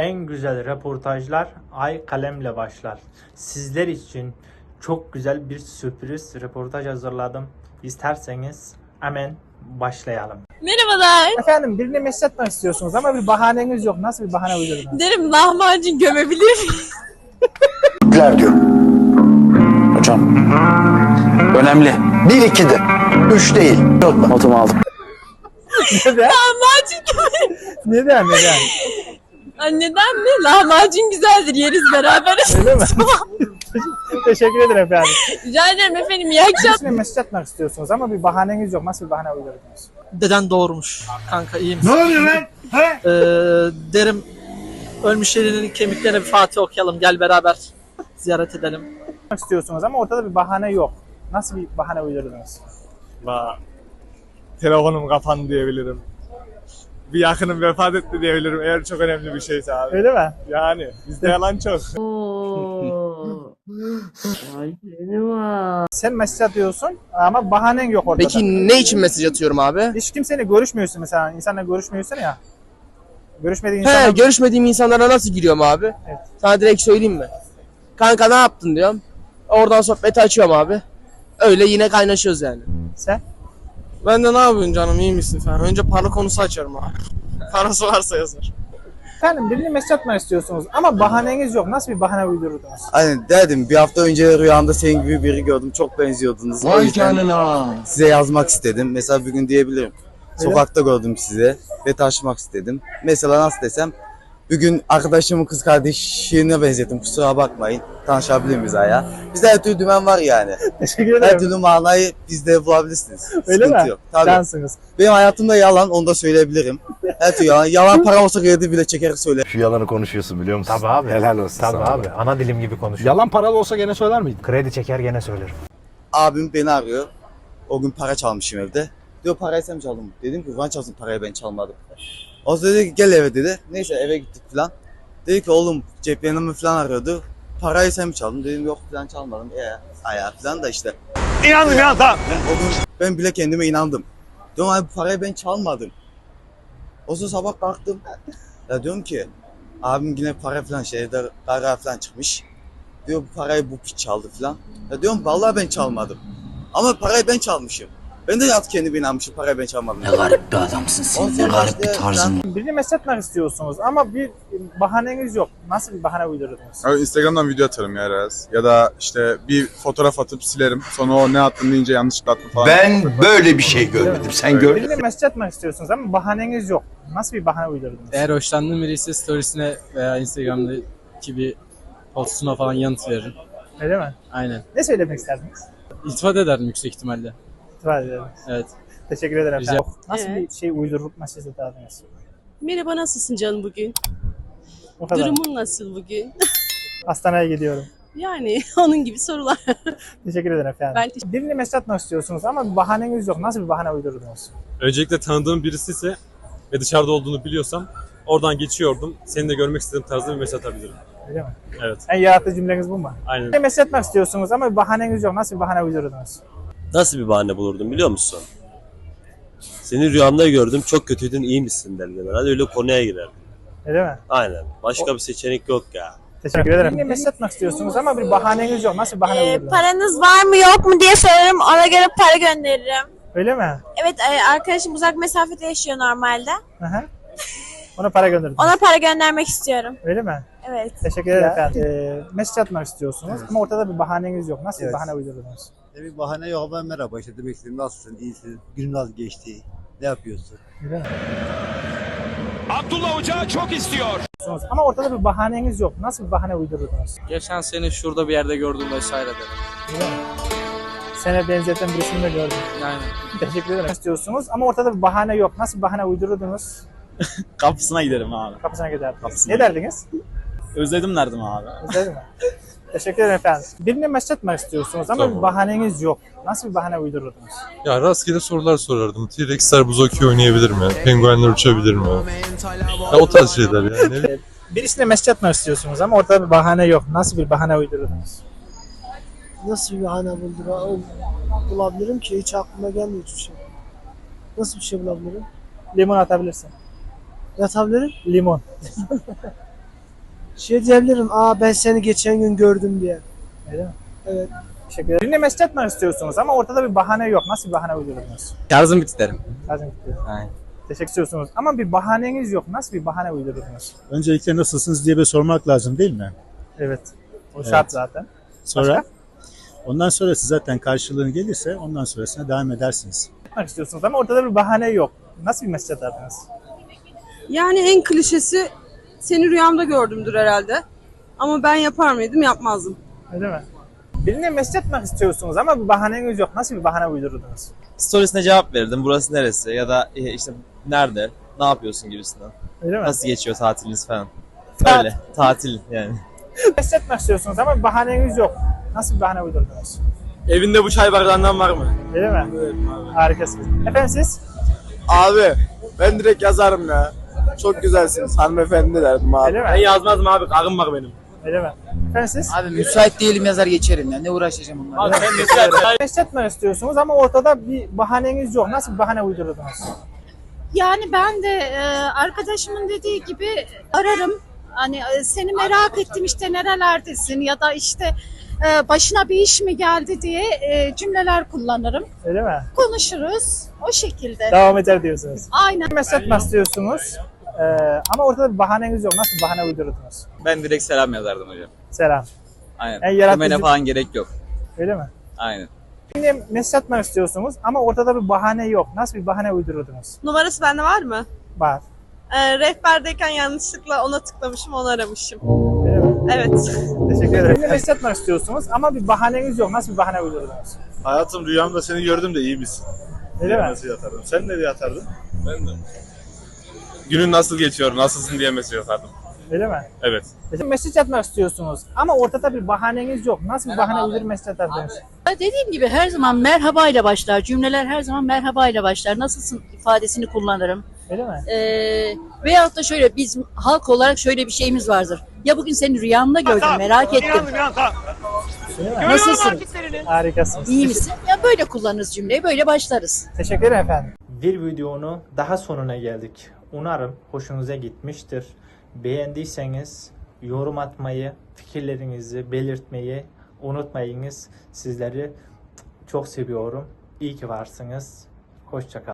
En güzel röportajlar ay kalemle başlar. Sizler için çok güzel bir sürpriz röportaj hazırladım. İsterseniz hemen başlayalım. Merhabalar. Efendim birini mesaj atmak istiyorsunuz ama bir bahaneniz yok. Nasıl bir bahane uydurdunuz? Derim lahmacun gömebilir? Güler diyor. Hocam. Önemli. Bir iki de. Üç değil. Notumu aldım. Neden? lahmacun gömebilir Neden? Neden? Ay neden mi? Lahmacun güzeldir yeriz beraber. Öyle mi? Teşekkür ederim efendim. Rica ederim efendim iyi akşamlar. Birisine mesaj atmak istiyorsunuz ama bir bahaneniz yok. Nasıl bir bahane uydurdunuz? Deden doğurmuş. Kanka iyi misin? Ne oluyor lan? Ee, derim ölmüş yerinin kemiklerine bir Fatih okuyalım. Gel beraber ziyaret edelim. Atmak istiyorsunuz ama ortada bir bahane yok. Nasıl bir bahane uydurdunuz? Va telefonum kapandı diyebilirim. Bir yakınım vefat etti diyebilirim eğer çok önemli bir şeyse abi. Öyle mi? Yani bizde yalan çok. Sen mesaj atıyorsun ama bahanen yok ortada. Peki ne için mesaj atıyorum abi? Hiç kimseyle görüşmüyorsun mesela. İnsanla görüşmüyorsun ya. Görüşmediğin He, görüşmediğim insanlara nasıl giriyorum abi? Evet. Sana direkt söyleyeyim mi? Kanka ne yaptın diyorum. Oradan sohbeti açıyorum abi. Öyle yine kaynaşıyoruz yani. Sen? Ben de ne yapıyorsun canım iyi misin falan. Önce para konusu açarım abi. Parası varsa yazar. Efendim birini mesaj atmak istiyorsunuz ama bahaneniz yok. Nasıl bir bahane uydurdunuz? Hani derdim bir hafta önce rüyamda senin gibi biri gördüm çok benziyordunuz. O Vay yüzden canına. size yazmak istedim. Mesela bir gün diyebilirim. Sokakta gördüm sizi ve taşımak istedim. Mesela nasıl desem bir gün arkadaşımın kız kardeşine benzettim kusura bakmayın. Tanışabilir miyiz aya? Bizde her türlü dümen var yani. Teşekkür Her ederim. türlü manayı bizde bulabilirsiniz. Öyle Sıkıntı mi? Yok. Tabii. Cansınız. Benim hayatımda yalan onu da söyleyebilirim. Her türlü yalan. Yalan para olsa kredi bile çeker söylerim. Şu yalanı konuşuyorsun biliyor musun? Tabii abi. Helal olsun Tabii sana. abi. Ana dilim gibi konuşuyor. Yalan paralı olsa gene söyler miydin? Kredi çeker gene söylerim. Abim beni arıyor. O gün para çalmışım evde. Diyor parayı sen mi çaldın? Dedim ki Kur'an çalsın parayı ben çalmadım. O dedi ki gel eve dedi. Neyse eve gittik falan. Dedi ki oğlum ceplerimi falan arıyordu. Parayı sen mi çaldın? Dedim yok falan çalmadım. E ayağı falan da işte. İnandım ya tamam. O gün ben bile kendime inandım. Diyorum abi parayı ben çalmadım. O zaman sabah kalktım. Ya diyorum ki abim yine para falan şey evde kara falan çıkmış. Diyor bu parayı bu piç çaldı falan. Ya diyorum vallahi ben çalmadım. Ama parayı ben çalmışım. Ben de artık kendime inanmışım parayı ben çalmadım. Ne garip bir adamsın sen. Ne garip bir tarzın. Birini mesaj atmak istiyorsunuz ama bir bahaneniz yok. Nasıl bir bahane uydurdunuz? Abi Instagram'dan video atarım ya biraz. Ya da işte bir fotoğraf atıp silerim. Sonra o ne attın deyince yanlışlıkla attım falan. Ben böyle bir şey görmedim. Sen gördün mü? Birini mesaj atmak istiyorsunuz ama bahaneniz yok. Nasıl bir bahane uydurdunuz? Eğer hoşlandığım biri ise storiesine veya Instagram'daki bir postuna falan yanıt veririm. Öyle mi? Aynen. Ne söylemek isterdiniz? İltifat ederdim yüksek ihtimalle. Evet. Teşekkür ederim Rica- efendim. Nasıl Evet. bir şey uydurup mesaj atardınız? Merhaba nasılsın canım bugün? O kadar. Durumun nasıl bugün? Hastaneye gidiyorum. Yani onun gibi sorular. Teşekkür ederim efendim. Ben teşekkür Birini mesaj atmak istiyorsunuz ama bir bahaneniz yok. Nasıl bir bahane uydurdunuz? Öncelikle tanıdığım birisi ise ve dışarıda olduğunu biliyorsam oradan geçiyordum. Seni de görmek istediğim tarzda bir mesaj atabilirim. Öyle mi? Evet. En yaratıcı cümleniz bu mu? Aynen. Birini mesaj atmak istiyorsunuz ama bir bahaneniz yok. Nasıl bir bahane uydurdunuz? Nasıl bir bahane bulurdum biliyor musun? Seni rüyamda gördüm çok kötüydün iyi misin derdim. Hadi öyle konuya girerdim. Öyle mi? Aynen. Başka bir seçenek yok ya. Teşekkür ederim. Birini mesaj atmak istiyorsunuz ama bir bahaneniz yok. Nasıl bir bahane Ee, uydurdunuz? paranız var mı yok mu diye sorarım. Ona göre para gönderirim. Öyle mi? Evet e, arkadaşım uzak mesafede yaşıyor normalde. Hı hı. Ona para gönderdiniz. Ona para göndermek istiyorum. Öyle mi? Evet. Teşekkür ederim efendim. Ee, mesaj atmak istiyorsunuz ama ortada bir bahaneniz yok. Nasıl bir bahane uydurdunuz? Bir bahane yok ben merhaba işte demek istedim nasılsın iyisin günün nasıl geçti ne yapıyorsun? Abdullah Hoca çok istiyor. Ama ortada bir bahaneniz yok. Nasıl bir bahane uydurdunuz? Geçen seni şurada bir yerde gördüm vesaire dedim. Sana benzeten birisini de gördüm. Aynen. Teşekkür ederim. İstiyorsunuz ama ortada bir bahane yok. Nasıl bir bahane uydurdunuz? Kapısına giderim abi. Kapısına. Kapısına Ne derdiniz? Özledim derdim abi. Güzel mi? Teşekkür ederim efendim. Birine mesaj atmak istiyorsunuz ama Tamam. bir bahaneniz yok. Nasıl bir bahane uydururdunuz? Ya rastgele sorular sorardım. T-Rex'ler buz okey oynayabilir mi? Penguenler uçabilir mi? Ya, o tarz şeyler yani. Ne bileyim. Birisine istiyorsunuz ama ortada bir bahane yok. Nasıl bir bahane uydururdunuz? Nasıl bir bahane buldur bulabilirim ki hiç aklıma gelmiyor hiçbir şey. Nasıl bir şey bulabilirim? Limon atabilirsin. Yatabilirim. Limon. Şey diyebilirim. Aa ben seni geçen gün gördüm diye. Öyle mi? Evet. Teşekkür ederim. Birini mesaj etmek istiyorsunuz ama ortada bir bahane yok. Nasıl bir bahane uydurdunuz? Şarjım bitti derim. Lazım gitti. Aynen. Teşekkür ediyorsunuz. Ama bir bahaneniz yok. Nasıl bir bahane uydurdunuz? Öncelikle nasılsınız diye bir sormak lazım değil mi? Evet. O Evet. şart zaten. Sonra Başka? ondan sonrası zaten karşılığını gelirse ondan sonrasına devam edersiniz. Etmek istiyorsunuz ama ortada bir bahane yok. Nasıl bir mesaj atardınız? Yani en klişesi seni rüyamda gördümdür herhalde. Ama ben yapar mıydım? Yapmazdım. Öyle mi? Birine mesaj etmek istiyorsunuz ama bir bahaneniz yok. Nasıl bir bahane uydurdunuz? Storiesine cevap verirdim. Burası neresi? Ya da e, işte nerede? Ne yapıyorsun gibisinden. Öyle mi? Nasıl geçiyor tatiliniz falan. Tat- Öyle. Tatil yani. Mesaj etmek istiyorsunuz ama bir bahaneniz yok. Nasıl bir bahane uydurdunuz? Evinde bu çay bardağından var mı? Öyle mi? Evet Harikasınız. Efendim siz? Abi ben direkt yazarım ya. Çok güzelsiniz hanımefendi derdim abi. Öyle mi? Ben yazmazdım abi karım var benim. Öyle mi? Efendim siz? Abi müsait değilim yazar geçerim ya. Ne uğraşacağım onlarla. Mesaj etmek istiyorsunuz ama ortada bir bahaneniz yok. Nasıl bir bahane uydurdunuz? Yani ben de e, arkadaşımın dediği gibi ararım. Hani e, seni merak ettim işte nerelerdesin ya da işte e, başına bir iş mi geldi diye e, cümleler kullanırım. Öyle mi? Konuşuruz o şekilde. Devam eder diyorsunuz. Aynen. Mesaj etmek istiyorsunuz ee, ama ortada bir bahaneniz yok. Nasıl bir bahane uydurdunuz? Ben direkt selam yazardım hocam. Selam. Aynen. En yaratıcı- Demene falan gerek yok. Öyle mi? Aynen. Şimdi mesaj etmek istiyorsunuz ama ortada bir bahane yok. Nasıl bir bahane uydurdunuz? Numarası bende var mı? Var. E, rehberdeyken yanlışlıkla ona tıklamışım onu aramışım. Öyle mi? Evet. Teşekkür ederim. Şimdi mesaj etmek istiyorsunuz ama bir bahaneniz yok. Nasıl bir bahane uydurdunuz? Hayatım rüyamda seni gördüm de iyi misin? Öyle mi? Nasıl yatardım? Sen ne diye yatardın? Ben de. Günün nasıl geçiyor, nasılsın diye mesaj atardım. Öyle mi? Evet. Mesaj etmek istiyorsunuz ama ortada bir bahaneniz yok. Nasıl bir bahane uydurup mesaj atardınız? Dediğim gibi her zaman merhaba ile başlar. Cümleler her zaman merhaba ile başlar. Nasılsın ifadesini kullanırım. Öyle mi? Ee, veyahut da şöyle biz halk olarak şöyle bir şeyimiz vardır. Ya bugün seni rüyamda gördüm merak ettim. Nasılsın? Harikasınız. İyi misin? Ya böyle kullanırız cümleyi böyle başlarız. Teşekkür ederim efendim. Bir videonun daha sonuna geldik. Umarım hoşunuza gitmiştir. Beğendiyseniz yorum atmayı, fikirlerinizi belirtmeyi unutmayınız. Sizleri çok seviyorum. İyi ki varsınız. Hoşçakalın.